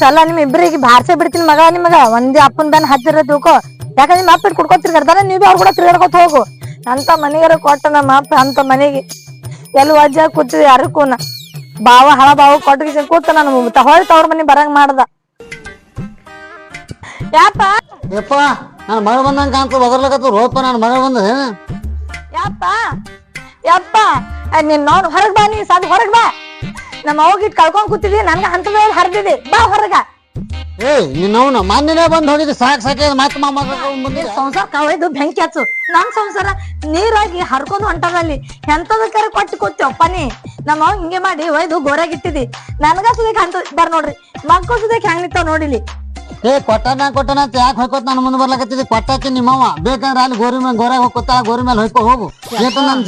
ಸಲ ನಿಮ್ ಇಬ್ಬರಿಗೆ ಬಾರ್ಸೆ ಬಿಡ್ತೀನಿ ಮಗ ನಿಮಗ. ಒಂದೇ ಅಪ್ಪನ್ ಬನ್ ಹತ್ತಿರ ತಿಳ್ಕೊ ಯಾಕಂದ್ರೆ ನಿಮ್ಮ ಅಪ್ಪ ಕುಡ್ಕೊ ತಿರ್ಗಾಡ್ತಾರ. ನೀವೇ ಅವ್ರು ಕೂಡ ತಿರ್ಗಾಡ್ಕೊತ ಹೋಗು. ಅಂತ ಮನೆಗಾರ ಕೊಟ್ಟ ನಮ್ಮ ಅಪ್ಪ ಅಂತ ಮನೆಗೆ. ಎಲ್ಲಿ ಕೂತು ಯಾರು ಯಾರಕ್ಕೂ ಬಾವ ಹಳ ಬಾವ ಕೊಟ್ಟಿಗೆ ಕೂತ ನಾನು ಹೊಳಿ ತವ್ರ ಮನೆ ಬರಂಗ್ ಮಾಡ್ದ. ಯಾಪ? ಯಪ್ಪ ನನ್ನ ಮಗ ಬಂದಂಗ ಕಾಣ್ತದ ಬದರ್ಲಕತ್ತ ರೋಪ ನನ್ನ ಮಗ ಬಂದ. ಯಪ್ಪ ಯಪ್ಪ ನೀನ್ ನೋಡ್ ಹೊರಗ್ ಬಾ ನೀ ಸದ್ ಹೊರಗ್ ಬಾ. ನಮ್ಮ ಅವ್ಗ ಇಟ್ ಕಳ್ಕೊಂಡ್ ಕೂತಿದ್ವಿ ನನ್ಗೆ ಹಂತದ ಹರಿದಿದೆ ಬಾ ಹೊರಗ. ಏ ನಿನ್ನವನು ಮೊನ್ನೆನೇ ಬಂದ್ ಹೋಗಿದ್ ಸಾಕ್ ಸಾಕ ಮತ್ತೆ ಮಾಮ ಸಂಸಾರ ಕವೈದು ಬೆಂಕಿ ಹಚ್ಚು. ನಮ್ ಸಂಸಾರ ನೀರಾಗಿ ಹರ್ಕೊಂಡು ಹೊಂಟದಲ್ಲಿ ಎಂತದಕ್ಕಾರ ಕೊಟ್ಟು ಕೊತ್ತೇವಪ್ಪ ನೀ ನಮ್ಮ ಅವ್ ಹಿಂಗೆ ಮಾಡಿ ಒಯ್ದು ಗೋರಾಗಿಟ್ಟಿದಿ ನನ್ಗ ಸುದಕ್ ಅಂತ ಬರ್ ನೋಡ್ರಿ. ಮಕ್ಕಳು ಸುದಕ್ಕೆ ಹೆಂಗ್ ನಿಂತಾವ್ ನೋಡಿಲಿ. ಏ ಕೊಟ್ಟನ ಕೊಟ್ಟನ ಅಂತ ಯಾಕೆ ಹೊಯ್ಕೋತ ನಾನು ಮುಂದೆ ಬರ್ಲಕತ್ತಿದ್ದೆ? ಕೊಟ್ಟಾಕಿ ನಿಮ್ಮವ ಬೇಕಂದ್ರೆ ಅಲ್ಲಿ ಗೋರಿ ಮೇಲೆ ಗೋರಾಗ ಹೋಗ್ಕೊತ ಗೋರಿ ಮೇಲೆ ಹೊಯ್ಕೊ ಹೋಗು.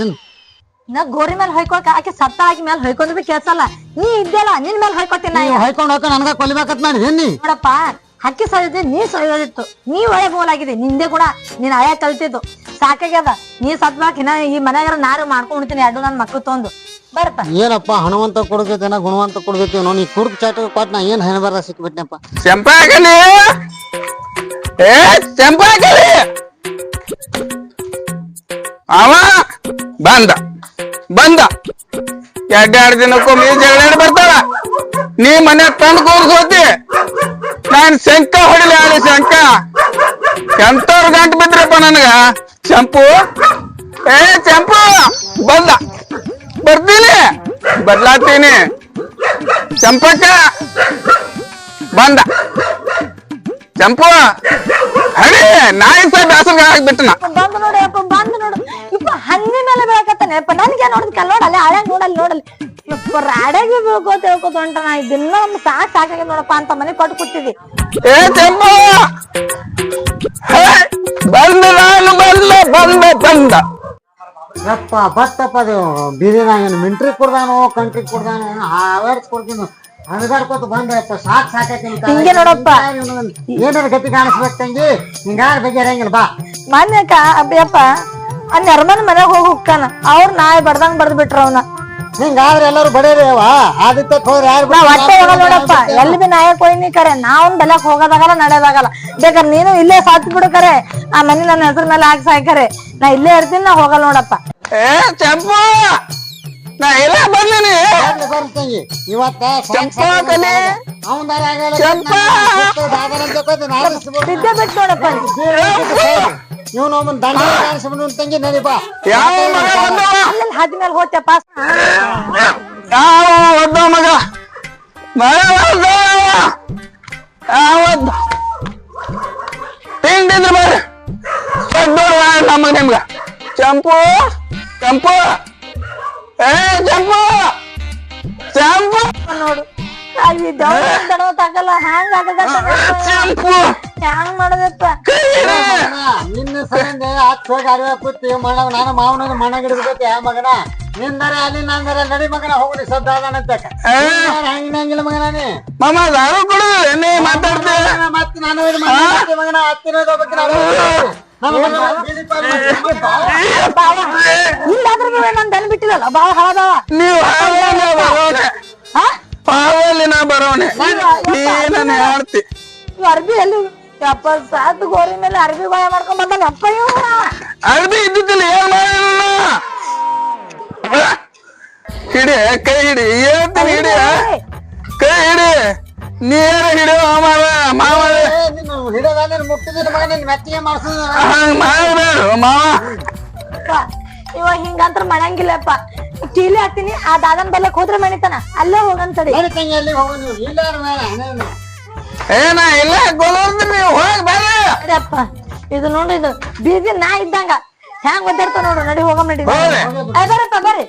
ಚಿನ್ ನಾ ಗೋರಿ ಮೇಲೆ ಹೊಯ್ಕೊಳಕ ಆಕೆ ಸತ್ತ ಆಗಿ ಮೇಲೆ ಹೊಯ್ಕೊಂಡ್ ಬಿ ಕೆಲ್ಸಲ್ಲ ನೀ ಇದ್ದಲ್ಲ ನಿನ್ ಮೇಲೆ ಹೊಯ್ಕೊತೀನಿ ನಾ ಹೊಯ್ಕೊಂಡು ಹೋಗ ನನಗ ಕೊಲಿಬೇಕತ್ ಮಾಡಿ ನೋಡಪ್ಪ ಹಕ್ಕಿ ಸಾಯೋದಿ ನೀ ಸಾಯೋದಿತ್ತು ನೀ ಒಳ್ಳೆ ಬೋಲಾಗಿದೆ ನಿಂದೆ ಕೂಡ ನೀನ್ ಹಳೆ ಕಲ್ತಿದ್ದು. ಸಾಕಾಗ್ಯದ ನೀ ಸತ್ವಾಕ್ ಇನ್ನ ಈ ಮನ್ಯಾಗ ನಾರು ಮಾಡ್ಕೊಂಡ್ತೀನಿ ಎರಡು ನನ್ ಮಕ್ಳು ತೊಂದು. ಬರಪ್ಪ ಏನಪ್ಪ ಹಣವಂತ ಕೊಡ್ಬೇಕೇನ ಗುಣವಂತ ಕೊಡ್ಬೇಕು ನೋಡಿ ಕುರ್ಕ್ ಚಾಟ ಕೊಟ್ಟ ನಾ ಏನ್ ಹೆಣ ಬರ ಸಿಕ್ಬಿಟ್ನಪ್ಪ? ಚಂಪಾಕಲಿ ಏ ಚಂಪಾಕಲಿ ಅವ ಬಂದ. ಬಂದ. ಎರಡೆರಡು ದಿನಕ್ಕೊಮ್ಮೆ ಜಗಳ ಬರ್ತಾಳ ನೀ ಮನೆ ತಂದು ಕೂರ್ಸೋತಿ ನಾನ್ ಶಂಕ ಹೊಡಿಲಿ ಆಳಿ ಶಂಕ. ಎಂತವ್ರ ಗಂಟು ಬಿದ್ರಪ್ಪ ನನಗ? ಚಂಪು? ಏ, ಚಂಪು, ಬಂದ. ಬರ್ತೀನಿ ಬದ್ಲಾತೀನಿ ಚಂಪಕ್ಕ ಬಂದ. ಚಂಪು ಹಡಿ ನಾಯಿ ಸಹ ಬ್ಯಾಸರ್ಗ ಹಾಕ್ಬಿಟ್ಟನ ಬಂದ್ ನೋಡು ಯಪ್ಪ ಬಂದ್ ನೋಡು. ಇಪ್ಪ ಹಂದಿ ಮೇಲೆ ಬೆಳಕತ್ತಾನೆ ಯಪ್ಪ ನನ್ಗೆ ನೋಡಿದ್ ಕಲ್ ನೋಡಲ್ಲ ಹಳೆ ನೋಡಲ್ಲ ನೋಡಲ್ಲ. ಯಪ್ಪ ರಾಡೆಗೆ ಬೀಳ್ಕೋತ ಹೇಳ್ಕೋತ ಹೊಂಟ ನಾ ಇದನ್ನ ಒಂದು ಸಾಕ್ ಸಾಕಾಗಿ ನೋಡಪ್ಪ ಅಂತ ಮನೆ ಕೊಟ್ಟು ಕೂತಿದಿ ಏ ಜಂಪು! ಬಂದ ನಾನು ಬಂದ ಬಂದ ಬಂದ. ಯಪ್ಪ ಬತ್ತಪ್ಪ ಅದು ಬೀದಿನಾಗ ಏನು ಮಿಂಟ್ರಿ ಕೊಡ್ದಾನೋ ಕಂಟ್ರಿ ಕೊಡ್ದಾನೋ ಏನೋ ಹಾವೇರ್ಸ್ ಕೊಡ್ತೀನಿ ಸಾಕ್ ಸಾಕೈತಿ ಹಿಂಗೆ ನೋಡಪ್ಪ. ಏನಾರ ಗತಿ ಕಾಣಿಸ್ಬೇಕು ತಂಗಿ? ಹಿಂಗಾರ ಬಾ. ಮೊನ್ನೆ ಅಪ್ಪ ಆ ನೆರ್ಮನ್ ಮನೆಗ್ ಹೋಗಿ ಹುಕ್ಕಾನ. ಅವ್ರ ನಾಯಿ ಬಡ್ದಂಗ್ ಬಡ್ದ್ ಬಿಟ್ರ ಅವನ. ಹಿಂಗಾದ್ರೆ ಎಲ್ಲರೂ ಬಡೇರಿ ಅವ. ಆದಿತ್ಯಕ್ಕೆ ಹೋದ್ರೆ ಯಾರು ನಾ ಒಟ್ಟೆ ಹೋಗಲ್ಲ ನೋಡಪ್ಪ. ಎಲ್ಲಿ ಬಿ ನಾಯಿ ಕೊಯ್ನಿ ಕರೆ. ನಾವ್ ಬೆಲಕ್ ಹೋಗೋದಾಗಲ್ಲ ನಡೆಯೋದಾಗಲ್ಲ. ಬೇಕಾದ್ರೆ ನೀನು ಇಲ್ಲೇ ಸಾತ್ ಬಿಡು ಕರೆ. ಆ ಮನೆ ನನ್ನ ಹೆಸರ ಮೇಲೆ ಹಾಕಿ ಸಾಯ್ಕರೆ ನಾ ಇಲ್ಲೇ ಇರ್ತೀನಿ ನಾ ಹೋಗಲ್ಲ ನೋಡಪ್ಪ. ಏ ಚಂಪು! ನಾ ಇಲ್ಲ ಬಂದಿನಿ ಬರ್ಲಿ ಬರ್ಲಿ ತಂಗಿ. ಇವತ್ತ ಚಂಪಾ ಕಲೆ. ಅವನ್ದಾರ ಆಗಲ್ಲ ನೋಡಪ್ಪ. ಇವನು ದಂಡ ಕಾಣಿಸ್ಬಿಡು ತಂಗಿ ಯಾವ ಯಾವ ಒದ್ದ ಮಗ? ಮಗ? ತಿಂಡಿದ್ರು ಬರ್ರಿ ಚಂಪು ಚಂಪು. ಏ ಚಂಪು ಚಂಪು ನೋಡು ಅಲ್ಲಿ ದಡ ತಗಲ್ಲ ಹ್ಯಾಂಗ ಚಂಪು ಹ್ಯಾಂಗ್ ಮಾಡೋದಪ್ಪ. ನಿನ್ನ ಸಂಬಂಧ ಹತ್ತು ಹೋಗಿ ಅರಿವ ಕೂತಿ ಮಣ ನಾನು ಮಾವನ ಮಣ ಗಿಡಬೇಕು ಯಾ ಮಗನ? ನಿಂದರ ಅಲ್ಲಿ ನಂದರ ನಡಿ ಮಗನ ಹೋಗ್ಲಿ ಸದ್ದಾದನಂತ ಹಂಗಿಲ್ಲ ಮಗನ ಮಾಮ ದಾರು ಕೊಡು ನೀ ಮಾತಾಡ್ತೀಯ ಮತ್ತೆ ನಾನು ಮಗನ ಹತ್ತಿರ ಹೋಗ್ಬೇಕು ಇಲ್ಲಾದ್ರೂ ನನ್ ದನ ಬಿಟ್ಟಿಲ್ಲಲ್ಲ? ಬಾಳ ಹಳದವ. ನೀವು ಹಾವಲ್ಲಿ ಬರೋನೆ ಹಾ? ಹಾವಲ್ಲಿ ನಾ ಬರೋನೆ ನೀನನ್ನ ಹೇಳ್ತಿ ಅರ್ಬಿ ಎಲ್ಲಿ? ಯಪ್ಪ ಸಾತ್ ಗೋರಿ ಮೇಲೆ ಅರ್ಬಿ ಗೋಯ ಮಾಡ್ಕೊಂಡ್ ಬಂದ ಅಪ್ಪ ಅರ್ಬಿ ಇದ್ದಿದ್ದಿಲ್ಲ ಏನ್ ಮಾಡಿಲ್ಲ ಹಿಡಿ ಕೈ ಹಿಡಿ ಹೇಳ್ತೀನಿ ಹಿಡಿ ಕೈ ಹಿಡಿ ನೀರ ಹಿಡಿಯೋ ಮೆತ್ತಿಗೆ ಮಾಡ್ಸೋದು ಹಂಗ ಮಾಡಬೇಡ ಮಾವ. ಹಿಂಗಂತ್ರ ಮಾಡಂಗಿಲ್ಲಪ್ಪ. ಕೀಲಿ ಹಾಕ್ತೀನಿ ಆ ದಾದನ್ ಬಲ್ಲಕ್ ಹೋದ್ರೆ ಮಣಿತಾನ. ಅಲ್ಲೇ ಹೋಗಂತಡಿ ನಡಿ ತಂಗಿ ಅಲ್ಲಿ ಹೋಗು ನೀವು? ಇಲ್ಲಾರ ಮೇಲೆ ಹಣೆಯನ್ನು. ಏನ ಇಲ್ಲ ಗೊಲೋರ್ದು ನೀವು ಹೋಗಿ ಬೇಡ. ಅಪ್ಪ ಇದು ನೋಡ್ರಿ ಇದು ಬೀದಿ ನಾ ಇದ್ದಂಗ. ಹೆಂಗ್ ಒದ್ದಾಡ್ತಾವ ನೋಡು ನಡಿ ಹೋಗ ನಡಿ. ಹೋಗ್ರಿ. ಬರ್ರಪ್ಪ ಬರ್ರಿ.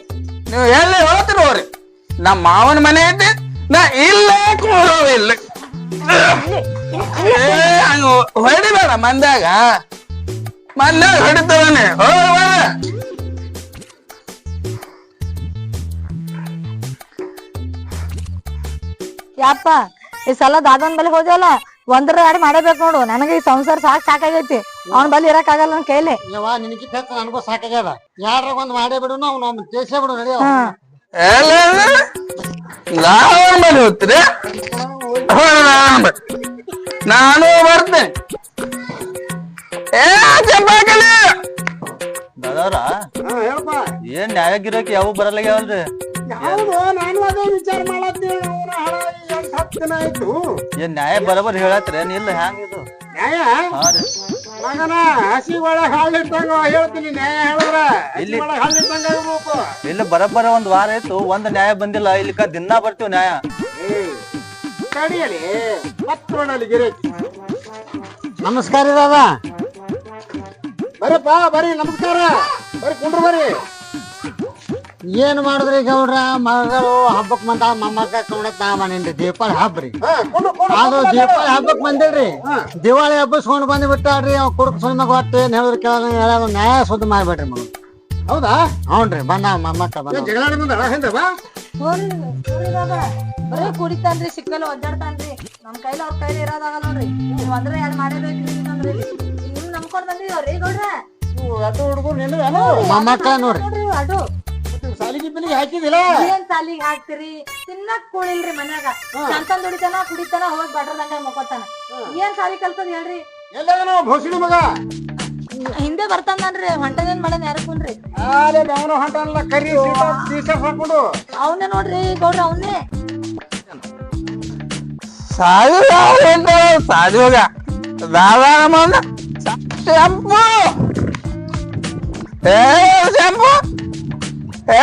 ನೀವು ಎಲ್ಲಿ ಹೋಗ್ತೀರಿ ಹೋಗ್ರಿ. ನಮ್ಮ ಮಾವನ ಮನೆ ಐತಿ. ನಾ ಇಲ್ಲೇ ಇಲ್ಲ ಹೊಡಿಬೇಡ ಮಂದ್ಯಾಗ. ಮಂದಾಗ ಹೊಡಿತಾವನೆ ಯಪ್ಪ ಈ ಸಲ ದಾದನ್ ಬಲ್ಲಿ ಹೋದಲ್ಲ ಒಂದರ ಎರಡು ಮಾಡಬೇಕು ನೋಡು. ನನಗೆ ಈ ಸಂಸಾರ ಸಾಕ್ ಸಾಕಾಗೈತಿ ಅವ್ನ ಬಲ್ಲಿ ಇರಕ್ ಆಗಲ್ಲ ನನ್ನ ಕೈಲಿ. ಯವ್ವ ನಿನಗೆ ಹೆಚ್ಚು ನನಗೂ ಸಾಕಾಗ್ಯದ. ಯಾರಾಗ ಒಂದು ಮಾಡೇ ಬಿಡು ನಾವು ನಮ್ಮ ದೇಶ ಬಿಡು ನಡಿ ಮನೆ ಹೋಗ್ತೀರಿ? ನಾನು ಬರ್ತೇನೆ. ಏ ಚಂಪಾಕಲಿ ದಾದಾವ್ರ ಹಾ ಹೇಳಪ್ಪ. ಏನ್ ನ್ಯಾಯ ಗಿರಾಕಿ ಯಾವ ಬರಲ್ಲ ಯಾವ್ದು? ನಾನು ಅದೇ ವಿಚಾರ ಮಾಡತ್ತೀನಿ. ಅವ್ನ ಹಣ ಎಂಟ್ ಹತ್ತು ದಿನ ಆಯ್ತು. ಏನ್ ನ್ಯಾಯ ಬರಬರ್ ಹೇಳತ್ರಿ ಇಲ್ಲ ಹ್ಯಾಂಗ ಇದು? ನ್ಯಾಯ? ಹಾ ರೀ. ಮಗನ ಹಸಿ ಒಳಗೆ ಹಾಲಿಟ್ಟಂಗ ಹೇಳ್ತೀನಿ ನ್ಯಾಯ ಹೇಳಿದ್ರ. ಇಲ್ಲಿ- ಒಳಗೆ ಹಾಲಿಟ್ಟಂಗ ಇರ್ಬೇಕು ಇಲ್ಲ ಬರಬ್ಬರ ಒಂದ್ ವಾರ ಆಯ್ತು ಒಂದ್ ನ್ಯಾಯ ಬಂದಿಲ್ಲ. ಇಲ್ಲಿಕ ದಿನಾ ಬರ್ತೀವಿ ನ್ಯಾಯ. ಕಡಿಯಲಿ ಗಿರಕಿ ನಮಸ್ಕಾರ ಬರಪ್ಪ ಬರೀ ನಮಸ್ಕಾರ. ಬರೀ ಕುಂಡ್ರು ಬರ್ರಿ ಏನ್ ಮಾಡಿದ್ರಿ ಗೌಡ್ರ? ಮಗಳು ಹಬ್ಬಕ್ ಬಂದ ಮೊಮ್ಮಕ್ಕ ಕೊಂಡತ್ ನಾ ಮನೇನ್ರಿ ದೀಪಾವಳಿ ಹಬ್ಬ ರೀ ಅದು ದೀಪಾವಳಿ ಹಬ್ಬಕ್ ಬಂದಿಲ್ರಿ. ದಿವಾಳಿ ಹಬ್ಬಸ್ಕೊಂಡ್ ಬಂದ್ ಬಿಟ್ಟಾಡ್ರಿ ಅವ್ ಕುಡುಕ್ ಸುಮ್ಮನೆ ಒಟ್ಟು ಏನ್ ಹೇಳಿದ್ರು ಕೇಳ ಹೇಳೋದು ನ್ಯಾಯ ಸುದ್ದಿ ಮಾಡ್ಬೇಡ್ರಿ ಮಗಳು ಹೌದಾ? ಹೌನ್ರಿ ಬಂದ ಮೊಮ್ಮಕ್ಕ ಬಂದ. ಬರೀ ಕುಡಿತಾನ್ರಿ ಸಿಕ್ಕಲ್ಲ ಒದ್ದಾಡ್ತಾನ್ರಿ. ನಮ್ ಕೈಲಿ ಅವ್ರ ಕೈಲಿ ಇರೋದಾಗಲ್ಲ ನೋಡ್ರಿ. ನೀವ್ ಅಂದ್ರೆ ಎರಡ್ ಮಾಡೇಬೇಕ್ರಿ ಅಂತಂದ್ರಿ ನಿಮ್ ನಂಬ್ಕೊಂಡ್ ಬಂದಿದವ್ರಿ ಗೌಡ್ರ? ಮೊಮ್ಮಕ್ಕ ನೋಡ್ರಿ. ಅಡು ಸಾಲಿಗೆ ಬಿಲಿಗೆ ಹಾಕಿದಿಲ್ಲ? ಏನ್ ಸಾಲಿಗೆ ಹಾಕ್ತಿರಿ? ತಿನ್ನಕ್ ಕೂಳಿಲ್ರಿ ಮನ್ಯಾಗ. ಚಂತನ್ ದುಡಿತಾನ ಕುಡಿತಾನ ಹೋಗ್ ಬಡ್ರದಂಗ ಮಕ್ಕೋತಾನ. ಏನ್ ಸಾಲಿ ಕಲ್ತದ ಹೇಳ್ರಿ? ಎಲ್ಲದನೋ ಭೋಸಡಿ ಮಗ. ಹಿಂದೆ ಬರ್ತಾನನ್ರಿ ಹೊಂಟನೇನ್ ಮಾಡೇನ್ ಯಾರಕ್ಕೂನ್ರಿ ಆಲೆ ಅವನು ಹೊಂಟಲ್ಲ ಕರಿ ಟೀಶರ್ಟ್ ಹಾಕೊಂಡು ಅವನೇ ನೋಡ್ರಿ ಗೌಡ್ರ ಅವನೇ. ಸಾಧು ಎಂತ ಸಾಧುವಾಗ ದಾದಾ ಮಂದ ಶಂಪು. ಏ ಶಂಪು. ಏ?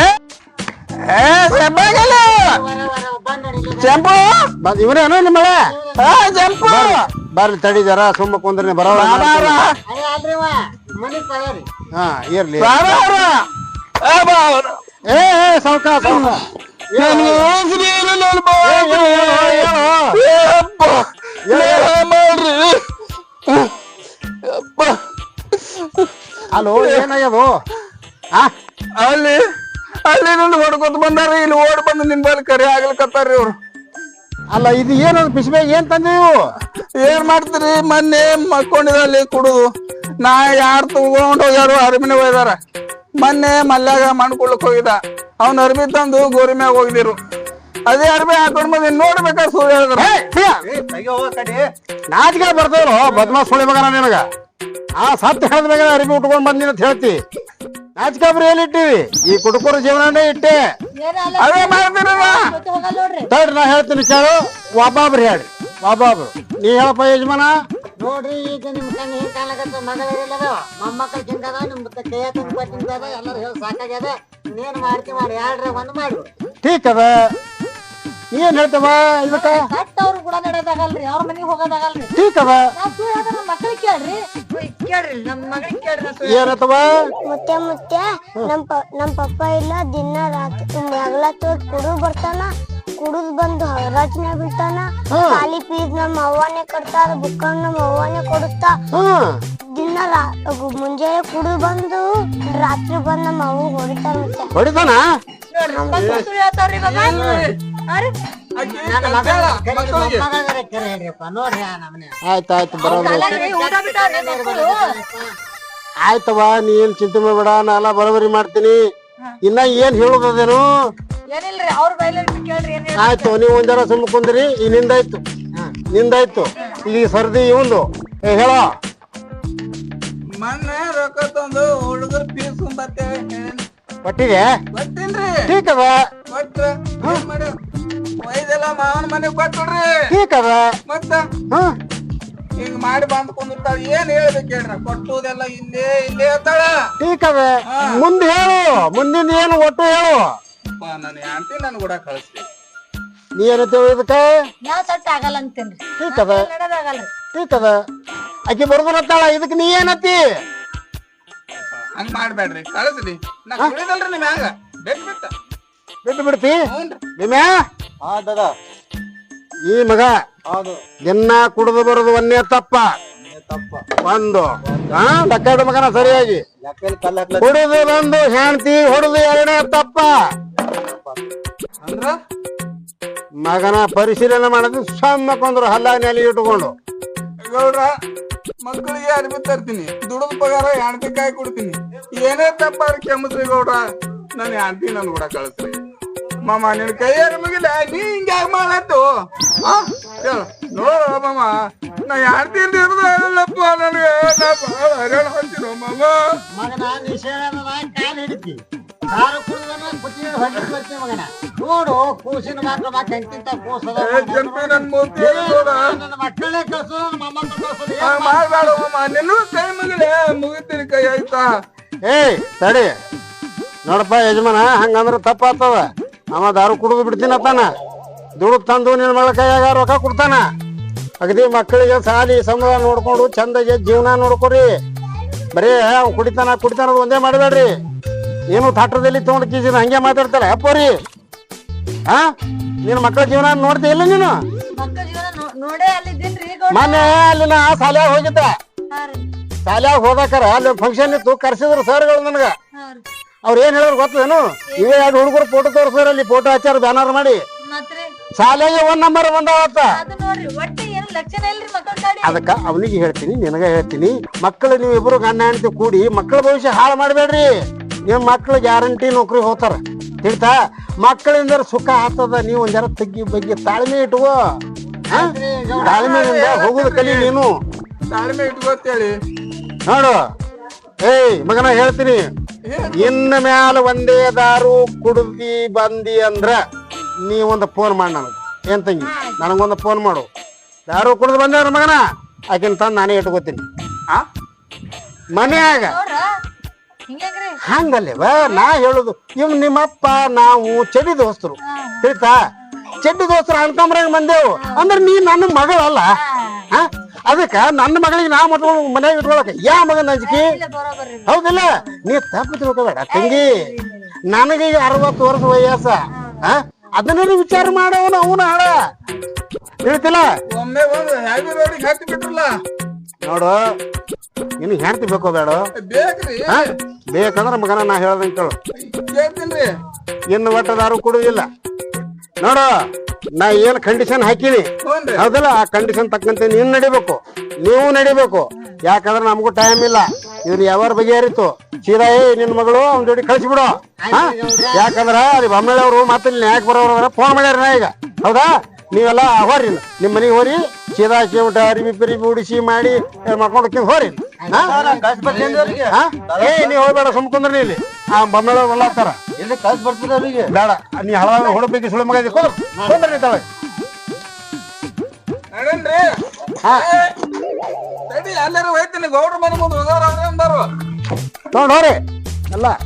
ಏ ಚಂಪಾಕಲಿ ಶಂಪು? ಬಂದ್ ಇವರೇನು ನಿಮ್ಮಳ ಆ ಶಂಪು? ಬರ್ಲಿ ತಡಿದಾರ ಸುಮ್ಮ ಕುಂದ್ರಿ ಬರೋ ಹಾ ಇರ್ಲಿ. ಏ ಸೌಕ ಸೌಕ ಅಲೋ ಏನಾಗ್ಯದು ಆ? ಅಲ್ಲಿ ಅಲ್ಲಿ నుండి ಹೊಡ್ಕೊತ ಬಂದಾರ ಇಲ್ಲಿ ಓಡ್ ಬಂದು ನಿನ್ ಬಲ್ ಕರಿ ಆಗ್ಲಿಕತ್ತಾರ್ರಿ ಅವ್ರು ಅಲ್ಲ ಇದು ಏನದು ಪಿಸ್ಬೆ ಏನ್ ನೀವು ಏನ್ ಮಾಡ್ತೀರಿ? ಮೊನ್ನೆ ಮಕ್ಕೊಂಡಿದ ಅಲ್ಲಿ ಕುಡುದು. ನಾ ಯಾರು ತಗೊಂಡ್ ಹೋಗ್ಯಾರು ಅರಿಮಿನ ಹೋಗಿದಾರ ಮೊನ್ನೆ ಮಲ್ಯಾಗ ಮಣ್ಕೊಳಕ್ ಹೋಗಿದ ಅವ್ನ ಅರ್ಬಿ ತಂದು ಗೋರಿ ಮ್ಯಾಗ ಹೋಗಿದಿರು. ಅದೇ ಅರ್ಬಿ ಹಾಕೊಂಡ್ ಬಂದು ನೋಡ್ಬೇಕಾದ್ರೆ ಸುಳ್ಳು ಹೇಳಿದ್ರ. ನಾಚಿಕೆ ಬರ್ತಾವ್ರು ಬದ್ಮಾಸ್ ಸುಳಿ ಮಗನ ನಿನಗ? ಆ ಸತ್ ಹೇಳಿದ್ಮೇಲೆ ಅರ್ಬಿ ಉಟ್ಕೊಂಡ್ ಬಂದಿನ ಅಂತ ಹೇಳ್ತಿ. ನಾಚಿಕೆ ಬರೀ ಇಟ್ಟಿವಿ? ಈ ಕುಟುಕರ ಜೀವನನೇ ಇಟ್ಟೆ. ಅವೇ ಮಾಡ್ತೀರಲ್ಲ ತಡ್ರಿ ನಾ ಹೇಳ್ತೀನಿ ಕೇಳು. ಒಬ್ಬೊಬ್ರು ಹೇಳಿ ಒಬ್ಬೊಬ್ರು ನೀ ಹೇಳಪ್ಪ ಯಜಮಾನ. ನೋಡ್ರಿ ಈಗ ನಿಮ್ ಕಣ್ಣು ಹಿಂಗ್ ಕಾಣಕತ್ತ ಮಗಳಿಲ್ಲದ ಮೊಮ್ಮಕ್ಕಳ ತಿಂದದ ನಿಮ್ ಕೈಯ ತುಂಬ ಕೊಟ್ಟಿದ್ದದ ಎಲ್ಲರೂ ಹೇಳಿ ಸಾಕಾಗ್ಯದ. ನೀನ್ ಮಾಡ್ತಿ ಮಾಡಿ ಹೇಳ್ರಿ ಒಂದ್ ಮಾಡು ಠೀಕ್ ಅದ ಏನ್ ಹೇಳ್ತವ ಇದಕ್ಕ? ಕಟ್ ಅವ್ರು ಕೂಡ ನಡೆಯೋದಾಗಲ್ರಿ ಅವ್ರ ಮನೆಗೆ ಹೋಗೋದಾಗಲ್ರಿ ಠೀಕ್ ಅದ ಮಕ್ಕಳಿಗೆ ಕೇಳ್ರಿ. ಕೇಳ್ರಿ ನಮ್ ಮಗಳಿಗೆ ಕೇಳ್ರಿ ಏನತ್ತವ ಮುತ್ತೆ ಮುತ್ತೆ ನಮ್ ಪ ನಮ್ ಪಪ್ಪ ಇಲ್ಲ ದಿನ ರಾತ್ರಿ ಮ್ಯಾಗ್ಲತ್ತು ಕುಡು ಬರ್ತಾನ ಕುಡುದ್ ಬಂದು ಹೊರಚನೆ ಬಿಡ್ತಾನ ಖಾಲಿ ಪೀಸ್ ನಮ್ಮ ಅವ್ವನೇ ಕೊಡ್ತಾರ ಬುಕ್ಕ ನಮ್ಮ ಅವ್ವನೇ ಕೊಡುತ್ತಾ. ದಿನ ರಾ- ಮುಂಜಾನೆ ಕುಡು ಬಂದು ರಾತ್ರಿ ಬಂದು ನಮ್ಮ ಅವ್ವ ಹೊಡಿತಾರ ಮತ್ತೆ. ಹೊಡಿತಾನ? ಹೇಳ್ತಾವ್ರಿ ಬಾಬಾ ಅರೆ ಆಯ್ತಾಯ್ತು ಆಯ್ತವ ನೀ ಏನ್ ಚಿಂತೆ ಮಾಡ್ಬೇಡ ನಾ ಎಲ್ಲ ಬರೋಬರಿ ಮಾಡ್ತೀನಿ. ಇನ್ನ ಏನ್ ಹೇಳುದೇನು ಏನಿಲ್ರಿ ಅವ್ರ ಬೈಲಿಟ್ಟು ಕೇಳ್ರಿ ಏನ್ ಆಯ್ತು ನೀವು ಒಂದರ ಸುಮ್ಮ ಕುಂದ್ರಿ ಈ ನಿಂದಾಯ್ತು. ನಿಂದಾಯ್ತು. ಈ ಸರ್ದಿ ಇವಂದು. ಏ ಹೇಳೋ. ಮೊನ್ನೆ ರೊಕ್ಕ ತಂದು ಹುಡುಗರ ಫೀಸ್ ಬರ್ತೇವೆ. ಠೀಕ್ ಅದ ಕೊಟ್ರ ಒಯ್ದೆಲ್ಲ ಮಾವನ ಮನೆಗ್ ಕೊಟ್ಬಿಡ್ರಿ. ಠೀಕ್ ಅದ ಮತ್ತ? ಹಾ. ಹಿಂಗ್ ಮಾಡಿ ಬಂದ್ ಕುಂದಿರ್ತಾಳ. ಏನ್ ಹೇಳ್ಬೇಕು ಹೇಳ್ರ? ಕೊಟ್ಟುದೆಲ್ಲ ಇಲ್ಲೇ ಇಲ್ಲೇ ಇರ್ತಾಳ ಠೀಕ್ ಅದ ಮುಂದೆ ಹೇಳು. ಮುಂದಿನ ಏನು ಒಟ್ಟು ಹೇಳು. ನನ್ನ ಆಂಟಿ ನನ್ ಕೂಡ ಕಳಿಸ್ತಿ ನೀ ಏನಂತೇಳಿ ಇದಕ್ಕೆ ನಾವ್ ಸಟ್ ಆಗಲ್ಲ ಅಂತೇನ್ರಿ. ಠೀಕ್ ಅದ ನಡೆಯೋದಾಗಲ್ರಿ ಠೀಕ್ ಅದ ಆಕಿ ಬರ್ದನತ್ತಾಳ ಇದಕ್ಕೆ ನೀ ಏನತ್ತಿ? ಹಂಗ್ ಮಾಡ್ಬೇಡ್ರಿ. ಕಳಿಸ್ರಿ ನಾ ಕುಡಿದಲ್ರಿ ನಿಮ್ ಬೆಟ್ ಬಿಟ್ಟ ಬಿಟ್ಟು ಬಿಡ್ತಿ ಹ್ಞೂನ್ರಿ. ನಿಮ್ಯಾ ಹಾ ದಾದಾ. ಈ ಮಗ ಹೌದು. ದಿನ ಕುಡಿದು ಬರೋದು ಒಂದೇ ತಪ್ಪ. ತಪ್ಪ. ಒಂದು. ಹಾ ಲಕ್ಕಡ ಮಗನ ಸರಿಯಾಗಿ. ಯಾಕೆಲ್ಲಿ ಕಲ್ಲು ಹಾಕ್ಲ ಕುಡಿದು ಬಂದು ಶಾಂತಿ ಹೊಡೆದು ಎರಡನೇ ತಪ್ಪ. ಅಂದ್ರ? ಮಗನ ಪರಿಶೀಲನೆ ಮಾಡಿದ್ರೆ ಕೊಂದ್ರು ಹಲ್ಲ ನೆಲೆ ಇಟ್ಕೊಂಡು. ಗೌಡ್ರ ಮಕ್ಕಳಿಗೆ ಅರಿವಿ ತರ್ತೀನಿ. ದುಡಿದ ಪಗಾರ ಹೆಣ್ತಿ ಕಾಯಿ ಕೊಡ್ತೀನಿ. ಏನೇ ತಪ್ಪ ಕೆಮ್ಮಸ್ರಿ ಗೌಡ್ರ. ನನ್ನ ಹೆಣ್ತಿ ನನ್ ಕೂಡ ಕಳಿಸ್ರಿ. ಮಾಮ ನಿನ್ ಕೈ ಮುಗಿಲ್ಲ ನೀ ಹಿಂಗ್ಯಾಗ ಮಾಡತ್ತು ಹೇಳು ನೋಡು ಮಾಮ ನಾ ಯಾರ್ ತಿಂಡಿ ಇರ್ದಲ್ಲಪ್ಪ ನನಗೆ? ನಾ ಬಹಳ ಹೈರಾಣ ಹೊಂಟಿರೋ ಮಾಮ. ಮಗನ ನಿಷೇಧ ಕಾಲ್ ಹಿಡಿತಿ. ಸಾರು ಕುಡಿದ್ರೆ ಕುತ್ತಿಗೆ ಹೊಟ್ಟೆ ಬರ್ತೀವಿ ಮಗನ. ನೋಡು ಕೂಸಿನ ಮಾತ್ರ ಮಕ್ಕ ಹೆಂಗ್ತಿಂತ ಕೂಸದ ಏ, ಜಂಪಿ ನನ್ ಮೂತಿ ನೋಡ. ನನ್ನ ಮಕ್ಕಳೇ ಕಳ್ಸೋದು ನನ್ನ ಮೊಮ್ಮಕ್ಕ ಕಳ್ಸೋದು ಹಂಗ್ ಮಾಡ್ಬೇಡ ಮಾಮ ನಿನ್ನೂ ಕೈ ಮುಗಿಲೆ ಮುಗಿತೀನಿ ಕೈ ಆಯ್ತಾ? ಏಯ್ ತಡಿ. ನೋಡಪ್ಪ ಯಜಮಾನ ಹಂಗಂದ್ರ ತಪ್ಪಾಗ್ತದ. ಅವ ದಾರು ಕುಡಿದು ಬಿಡ್ತೀನತ್ತಾನ ದುಡುಕ್ ತಂದು ನಿನ್ನ ಮಗಳ ಕೈಯಾಗ ರೊಕ್ಕ ಕೊಡ್ತಾನ. ಅಗದಿ ಮಕ್ಕಳಿಗೆ ಸಾಲಿ ಸಂಬಳ ನೋಡ್ಕೊಂಡು ಚಂದಗೆ ಜೀವನ ನೋಡ್ಕೊರಿ. ಬರೀ ಅವ್ನು ಕುಡಿತಾನ ಕುಡಿತಾನ ಒಂದೇ ಮಾಡಬೇಡ್ರಿ. ಏನು ಥಾಟ್ರದಲ್ಲಿ ತೊಗೊಂಡು ಕೀಸಿನ ಹಂಗೆ ಮಾತಾಡ್ತಾರ. ಅಪ್ಪರಿ ಹಾ ನಿನ್ನ ಮಕ್ಕಳ ಜೀವನ ನೋಡ್ತಿ ಇಲ್ಲ ನೀನು? ಮೊನ್ನೆ ಅಲ್ಲಿ ನಾ ಶಾಲ್ಯಾಗ ಹೋಗಿದ್ದ. ಸಾಲ್ಯಾಗ ಹೋದಾಕರ ಅಲ್ಲಿ ಫಂಕ್ಷನ್ ಇತ್ತು ಕರ್ಸಿದ್ರು ಸರ್ಗಳು ನನಗ. ಅವ್ರು ಏನ್ ಹೇಳಿದ್ರು ಗೊತ್ತೇನು ಇವೇ ಎರಡು ಹುಡುಗರು ಫೋಟೋ ತೋರಿಸ್ತಾರೆ ಅಲ್ಲಿ ಫೋಟೋ ಹಚ್ಚಾರ ಬ್ಯಾನರ್ ಮಾಡಿ. ಮತ್ರಿ. ಶಾಲೆಗೆ ಒಂದ್ ನಂಬರ್ ಬಂದಾವತ್ತ. ಅದು ನೋಡ್ರಿ ಒಟ್ಟ ಏನು ಲಕ್ಷಣ ಇಲ್ರಿ ಮಕ್ಕಳ ಕಾಡಿ ಅದಕ್ಕ ಅವನಿಗೆ ಹೇಳ್ತೀನಿ ನಿನಗ ಹೇಳ್ತೀನಿ. ಮಕ್ಕಳು ನೀವು ಇಬ್ರು ಗಂಡ ಹೆಂಡತಿ ಕೂಡಿ ಮಕ್ಕಳ ಭವಿಷ್ಯ ಹಾಳು ಮಾಡಬೇಡ್ರಿ. ನಿಮ್ ಮಕ್ಳು ಗ್ಯಾರಂಟಿ ನೌಕರಿ ಹೋಗ್ತಾರ. ತಿಳ್ತಾ? ಮಕ್ಕಳಿಂದ ಸುಖ ಆಗ್ತದ ನೀವು ಒಂದ್ ಜರ ತಗ್ಗಿ ಬಗ್ಗೆ ತಾಳ್ಮೆ ಇಟ್ಕೋ. ಹಾ? ತಾಳ್ಮೆಯಿಂದ ಹೋಗುದು ಕಲಿ ನೀನು. ತಾಳ್ಮೆ ಇಟ್ಕೋತೇಳಿ ನೋಡು. ಏಯ್ ಮಗನ ಹೇಳ್ತೀನಿ. ಇನ್ನ ಮ್ಯಾಲ ಒಂದೇ ದಾರು ಕುಡ್ದಿ ಬಂದಿ ಅಂದ್ರ ನೀ ಒಂದು ಫೋನ್ ಮಾಡಿ ನನಗೆ. ಏನ್ ತಂಗಿ? ನನಗೊಂದು ಫೋನ್ ಮಾಡು. ದಾರು ಕುಡ್ದು ಬಂದೇವ್ರ ಮಗನ? ಆಕಿನ ತಂದು ನಾನೇ ಇಟ್ಕೋತೀನಿ. ಆ? ಮನ್ಯಾಗ? ಹಂಗಲ್ಲೇವ? ನಾ ಹೇಳುದು, ಇವ್ ನಿಮ್ಮಪ್ಪ ನಾವು ಚಡ್ಡಿ ದೋಸ್ತರು. ತಿಳಿತಾ? ಚಡ್ಡಿ ದೋಸ್ತರು ಅಣ್ತಂಬ್ರಂಗ್ ಬಂದೇವು. ಅಂದ್ರೆ ನೀ ನನ್ನ ಮಗಳಲ್ಲ? ಹಾ ಅದಕ್ಕ ನನ್ನ ಮಗಳಿಗೆ ನಾ ಮಟ್ಕೊಂಡು ಮನ್ಯಾಗ ಇಟ್ಕೊಳಕ ಯಾ ಮಗನ ಅಂಜಿಕೆ ಹೌದಿಲ್ಲ? ನೀ ತಪ್ಪು ತಿಳ್ಕೊಬೇಡ ತಂಗಿ. ನನಗೀಗ ಅರವತ್ತು ವರ್ಷ ವಯಸ್ಸ. ಹ. ಅದನ್ನೇನು ವಿಚಾರ ಮಾಡವನ ಅವನು ಹಾಳ ಹೇಳ್ತಿಲ್ಲ ಒಮ್ಮೆ ಒಂದು ಹ್ಯಾವಿ ರೋಡಿಗೆ ಹಾಕಿ ಬಿಟ್ರಲ್ಲ? ನೋಡು ನಿನ್ ಹೆಂಡತಿ ಬೇಕೋ ಬೇಡ? ಬೇಕ್ರಿ. ಆ? ಬೇಕಂದ್ರ ಮಗನ ನಾ ಹೇಳ್ದಂಗೆ ಕೇಳು. ಕೇಳ್ತೀನಿ ಇನ್ನು ಒಟ್ಟದಾರು ಕೊಡುದಿಲ್ಲ. ನೋಡು ನಾ ಏನ್ ಕಂಡೀಷನ್ ಹಾಕಿನಿ? ಹೌದಲ್ಲ ಆ ಕಂಡೀಷನ್ ತಕ್ಕಂತೆ ನೀನ್ ನಡಿಬೇಕು. ನೀವು ನಡಿಬೇಕು. ಯಾಕಂದ್ರೆ ನಮಗೂ ಟೈಮ್ ಇಲ್ಲ. ಇವ್ರು ಯಾವಾರ ಬಗೆಹರಿತು? ಸೀದಾ ಏ ನಿನ್ ಮಗಳು ಅವ್ನ ಜೋಡಿ ಕಳಿಸ್ಬಿಡು. ಹಾ? ಯಾಕಂದ್ರ ಅಲ್ಲಿ ಬೊಮ್ಮಳೆ ಅವರು ಮತ್ತೆ ಇಲ್ಲಿ ಯಾಕೆ ಬರೋರು ಫೋನ್ ಮಾಡ್ಯಾರ ನಾ ಈಗ. ಹೌದಾ? ನೀವೆಲ್ಲ ಹೋರಿ ನಿಮ್ ಮನೆಗೆ ಹೋರಿ. ಸೀದಾ ಚಿಮಟ ಅರಿವಿ ಪಿರಿವಿ ಉಡಿಸಿ ಮಾಡಿ ಮಾಡ್ಕೊಂಡು ಹೋರಿ ಹಾ? ಏ ನೀ ಹೋಗ್ಬೇಡ ಸುಮ್ಕೊಂಡ್ರಿ ಇಲ್ಲಿ. ಆ ಬೊಮ್ಮಳೆ ಬರ್ಲಾತಾರ ಇಲ್ಲಿ ಕಳ್ಸಿ ಅವ್ರಿಗೆ ಬೇಡ ನೀ ಹಳ ಹೊಡಬೇಕು ಸುಳಿ ಮಗ ಕುಂದ್ರಿ. ತಾಳೆ ನಡೇನ್ರಿ ಹಾ. ತಡಿ ಎಲ್ಲಾರು ಹೋಯ್ತೀನಿ ಗೌಡ್ರ ಮನೆ ಮುಂದೆ ಹೋಗೋರು ಅವ್ರೆ ಅಂದಾರು. ನೋಡ್ರಿ ಹೋರಿ ಎಲ್ಲ.